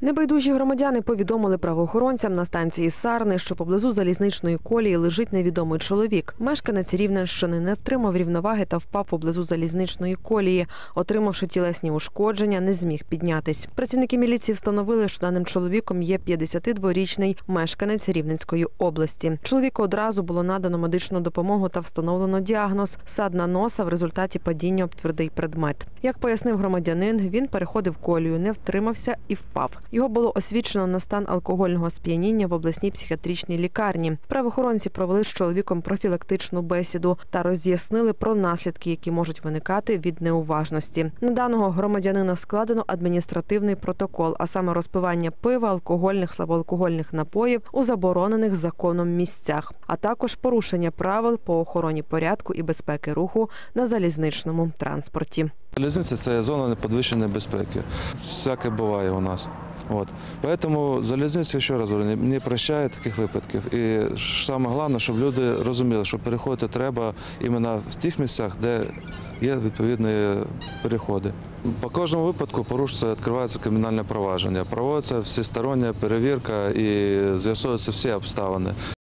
Небайдужі громадяни повідомили правоохоронцям на станції Сарни, що поблизу залізничної колії лежить невідомий чоловік. Мешканець Рівненщини не втримав рівноваги та впав поблизу залізничної колії. Отримавши тілесні ушкодження, не зміг піднятись. Працівники міліції встановили, що даним чоловіком є 52-річний мешканець Рівненської області. Чоловіку одразу було надано медичну допомогу та встановлено діагноз садна носа в результаті падіння об твердий предмет. Як пояснив громадянин, він переходив колію, не втримався і впав. Його було освідчено на стан алкогольного сп'яніння в обласній психіатричній лікарні. Правоохоронці провели з чоловіком профілактичну бесіду та роз'яснили про наслідки, які можуть виникати від неуважності. На даного громадянина складено адміністративний протокол, а саме розпивання пива, алкогольних слабоалкогольних напоїв у заборонених законом місцях, а також порушення правил по охороні порядку і безпеки руху на залізничному транспорті. Залізниця це зона підвищеної безпеки. Всяке буває у нас. От. Поэтому залізниця, ще раз говорю, не прощає таких випадків. І саме головне, щоб люди розуміли, що переходити треба іменно в тих місцях, де є відповідні переходи. По кожному випадку порушується, відкривається кримінальне провадження. Проводиться всестороння перевірка і з'ясовуються всі обставини.